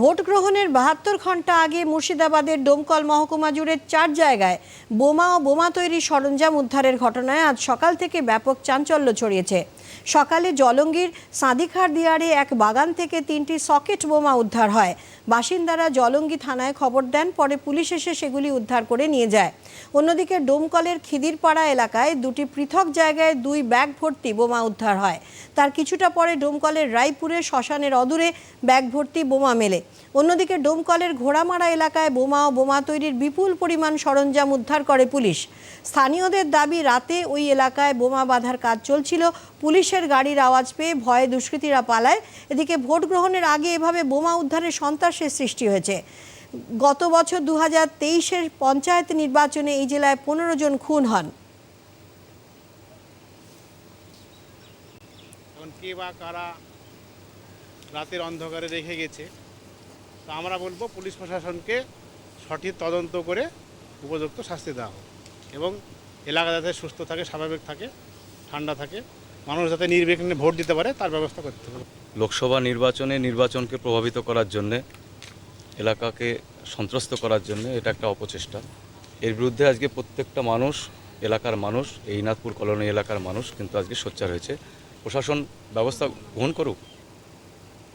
Vote গ্রহণের বাহাত্তর ঘণ্টা আগে মুর্শিদাবাদের ডোমকল মহকুমা জুড়ে চার জায়গায় বোমা ও বোমা তৈরির সরঞ্জাম উদ্ধারের ঘটনায় আজ সকাল থেকে ব্যাপক চাঞ্চল্য ছড়িয়েছে। সকালে জলঙ্গির সাঁদিখার দিয়ারে এক বাগান থেকে তিনটি সকেট বোমা উদ্ধার হয়। বাসিন্দারা জলঙ্গি থানায় খবর দেন, পরে পুলিশ এসে সেগুলি উদ্ধার করে নিয়ে যায়। অন্যদিকে ডোমকলের খিদিরপাড়া এলাকায় দুটি পৃথক জায়গায় দুই ব্যাগ ভর্তি বোমা উদ্ধার হয়। তার কিছুটা পরে ডোমকলের রায়পুরে শ্মশানের অদূরে ব্যাগ ভর্তি বোমা মেলে। অন্যদিকে ডোমকলের ঘোড়ামারা এলাকায় বোমা ও বোমা তৈরির বিপুল পরিমাণ সরঞ্জাম উদ্ধার করে পুলিশ। স্থানীয়দের দাবি, রাতে ওই এলাকায় বোমা বাঁধার কাজ চলছিল। পুলিশের গাড়ির আওয়াজ পেয়ে ভয়ে দুষ্কৃতীরা পালায়। এদিকে ভোট গ্রহণের আগে এভাবে বোমা উদ্ধারের সন্ত্রাসের সৃষ্টি হয়েছে। গত বছর দু হাজার তেইশের পঞ্চায়েত নির্বাচনে এই জেলায় পনেরো জন খুন হন। কে বা কারা রাতের অন্ধকারে রেখে গেছে? তো আমরা বলব পুলিশ প্রশাসনকে সঠিক তদন্ত করে উপযুক্ত শাস্তি দেওয়া হোক এবং এলাকা যাতে সুস্থ থাকে, স্বাভাবিক থাকে, ঠান্ডা থাকে, মানুষ যাতে নির্বিঘ্নে ভোট দিতে পারে, তার ব্যবস্থা করতে হবে। লোকসভা নির্বাচনে নির্বাচনকে প্রভাবিত করার জন্যে, এলাকাকে সন্ত্রস্ত করার জন্য এটা একটা অপচেষ্টা। এর বিরুদ্ধে আজকে প্রত্যেকটা মানুষ, এলাকার মানুষ, এই নাথপুর কলোনি এলাকার মানুষ কিন্তু আজকে সোচ্চার হয়েছে। প্রশাসন ব্যবস্থা গ্রহণ করুক।